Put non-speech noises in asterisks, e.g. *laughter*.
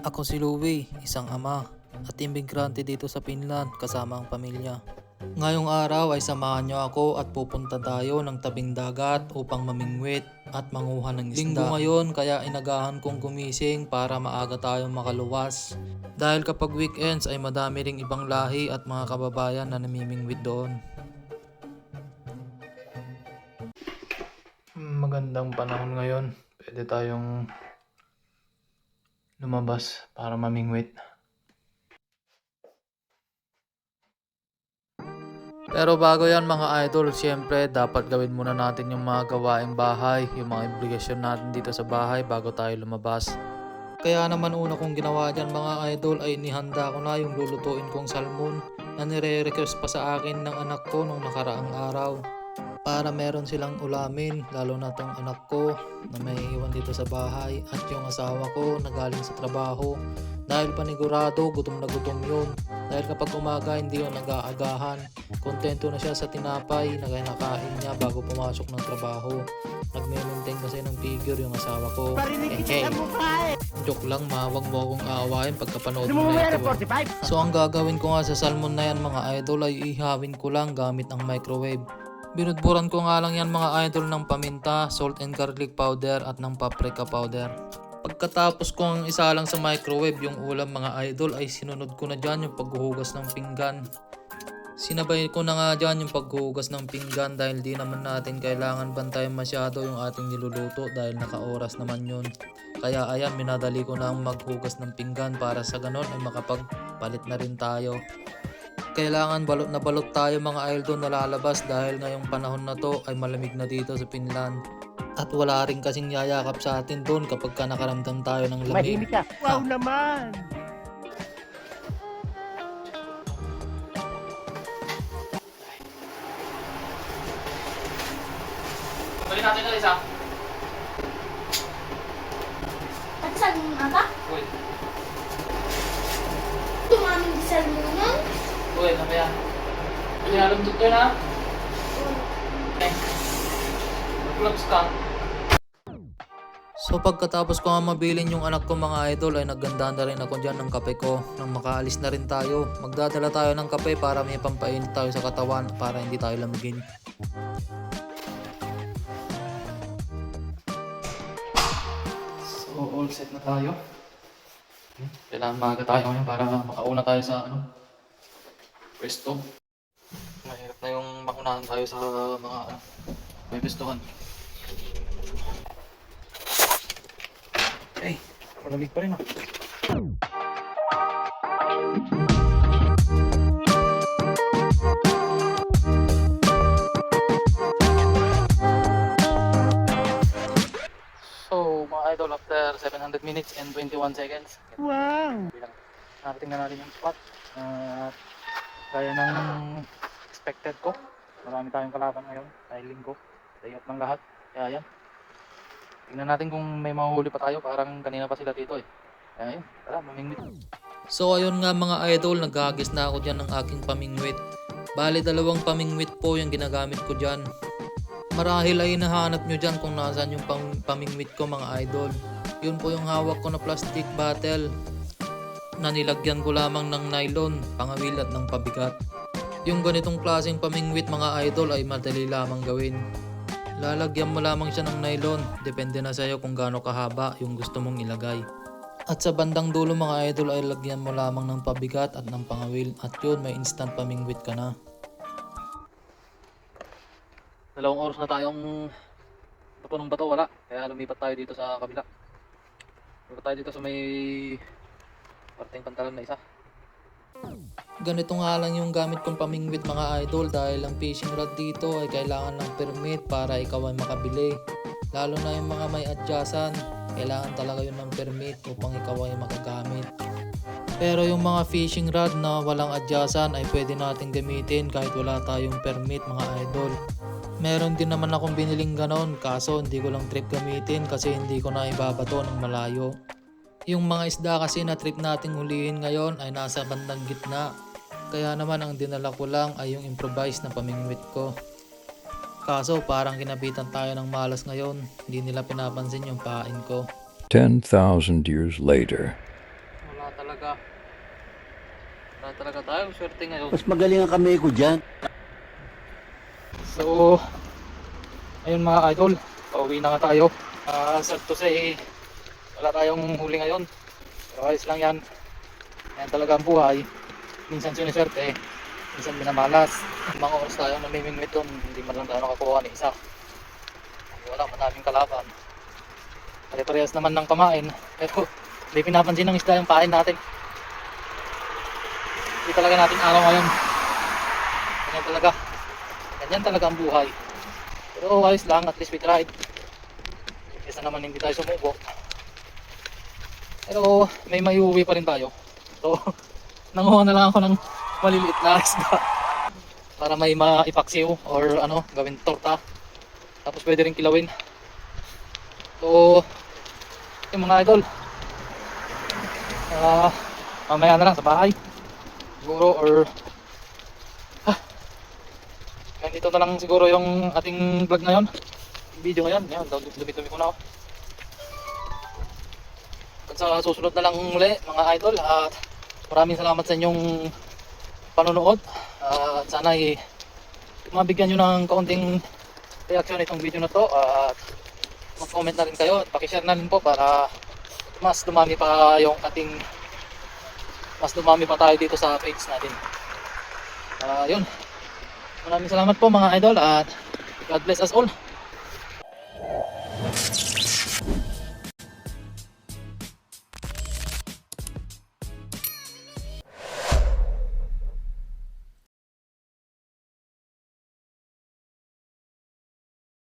Ako si Louie, isang ama at imigrante dito sa Finland kasama ang pamilya. Ngayong araw ay samahan niyo ako at pupunta tayo ng tabing dagat upang mamingwit at manguha ng isda. Linggo ngayon kaya inagahan kong gumising para maaga tayong makaluwas. Dahil kapag weekends ay madami ring ibang lahi at mga kababayan na namimingwit doon. Magandang panahon ngayon. Pwede tayong lumabas para mamingwit. Pero bago yan mga idol, siyempre dapat gawin muna natin yung mga gawaing bahay, yung mga obligasyon natin dito sa bahay bago tayo lumabas. Kaya naman una kong ginawa dyan mga idol ay nihanda ko na yung lulutuin kong salmon na nire-request pa sa akin ng anak ko nung nakaraang araw. Para meron silang ulamin, lalo na tong anak ko na may iwan dito sa bahay at yung asawa ko na galing sa trabaho. Dahil panigurado, gutom na gutom yun. Dahil kapag umaga hindi yun nag-aagahan. Kontento na siya sa tinapay na kinakain niya bago pumasok ng trabaho. Nagme-maintain kasi ng figure yung asawa ko. Eh, pa eh. Joke lang, mawag mo akong aawain pagkapanood Ano mo na ito. 45? So ang gagawin ko nga sa salmon na yan mga idol ay ihawin ko lang gamit ang microwave. Binudburan ko nga lang yan mga idol ng paminta, salt and garlic powder at ng paprika powder. Pagkatapos ko ang isa lang sa microwave yung ulam mga idol ay sinunod ko na dyan yung paghuhugas ng pinggan. Sinabay ko na nga dyan yung paghuhugas ng pinggan dahil di naman natin kailangan bantayan masyado yung ating niluluto dahil naka-oras naman yun. Kaya ayan, minadali ko na ang maghugas ng pinggan para sa ganon ay makapagpalit na rin tayo. Kailangan balot na balot tayo mga idol na lalabas dahil ngayong panahon na to ay malamig na dito sa Finland. At wala rin kasing yayakap sa atin doon kapag ka nakaramdam tayo ng lamig. Mahimik ka. Wow naman. Balik natin na isa. At saan ata? Uy, Tumaming di salmonan? uy, mamaya. Pinalamtot ko na. Okay. Mag-gloves ka. So pagkatapos ko nga mabilin yung anak ko mga idol ay nagganda na rin ako dyan ng kape ko nang makaalis na rin tayo. Magdadala tayo ng kape para may pampainit tayo sa katawan para hindi tayo lamigin. So all set na tayo. Kailangan maaga tayo ngayon para makauna tayo sa ano, pwesto. Mahirap na yung makunahan tayo sa mga ano, may pwestohan. Ay, malamig pa rin ah. So, mga idol, after 700 minutes and 21 seconds, Wow. bilang narating na natin yung spot. At gaya ng expected ko, marami tayong kalaban ngayon dahil linggo. Day off ng lahat. Kaya yan. Tingnan natin kung may mahuhuli pa tayo. Parang kanina pa sila dito eh. Kaya yun, tara, mamingwit. So ayun nga mga idol, naghagis na ako dyan ng aking pamingwit. Bali dalawang pamingwit po yung ginagamit ko dyan. Marahil ay nahanap nyo dyan kung nasaan yung pam- pamingwit ko mga idol. Yun po yung hawak ko na plastic bottle na nilagyan ko lamang ng nylon, pangawil at ng pabigat. Yung ganitong klaseng pamingwit mga idol ay madali lamang gawin. Lalagyan mo lamang siya ng nylon, depende na sa'yo kung gaano kahaba yung gusto mong ilagay. At sa bandang dulo mga idol ay lagyan mo lamang ng pabigat at ng pangawil at yun may instant pamingwit ka na. Dalawang oras na tayong napunong bato wala kaya lumipat tayo dito sa kabila. Lumipat tayo dito sa may parteng pantalan na isa. Ganito nga lang yung gamit kong pamingwit mga idol dahil ang fishing rod dito ay kailangan ng permit para ikaw ay makabili. Lalo na yung mga may adyasan, kailangan talaga yun ng permit upang ikaw ay makagamit. Pero yung mga fishing rod na walang adyasan ay pwede natin gamitin kahit wala tayong permit mga idol. Meron din naman akong biniling ganon kaso hindi ko lang trip gamitin kasi hindi ko na ibabato ng malayo. Yung mga isda kasi na trip nating hulihin ngayon ay nasa bandang gitna. Kaya naman ang dinala ko lang ay yung improvised na pamingwit ko. Kaso parang kinabitan tayo ng malas ngayon, hindi nila pinapansin yung pain ko. 10,000 years later. talaga. Wala talaga tayo. Swerte ngayon. Mas magaling ang kamay ko dyan. So, ayun mga idol, pauwi na nga tayo. Ah, sad to say, wala tayong huli ngayon. Pero ayos lang yan. Yan talaga ang buhay. Minsan siniswerte, minsan minamalas. Mga oras tayo namimingwit doon, hindi man lang tayo nakakuha ni isa. Wala man naming kalaban. Pare-parehas naman ng pamain, pero hindi pinapansin ng isda yung pain natin. Hindi talaga natin araw ngayon. Ganyan talaga. Ganyan talaga ang buhay. Pero ayos lang, at least we tried. Kesa naman hindi tayo sumubo. Pero may maiuwi pa rin tayo. So, *laughs* nanguha na lang ako ng maliliit na isda. *laughs* Para may maipaksiw or ano, gawin torta. Tapos pwede rin kilawin. So, yung mga idol. Ah, mamaya na lang sa bahay. Siguro or Ganito na lang siguro yung ating vlog ngayon. Video ngayon. Yan, dumi-dumi ko na ako. Sa susunod na lang muli mga idol at maraming salamat sa inyong panonood. at sana ay mabigyan nyo ng kaunting reaction itong video na to at mag-comment na rin kayo at pakishare na rin po para mas dumami pa yung ating mas dumami pa tayo dito sa page natin. Ah, yun. Maraming salamat po mga idol at God bless us all.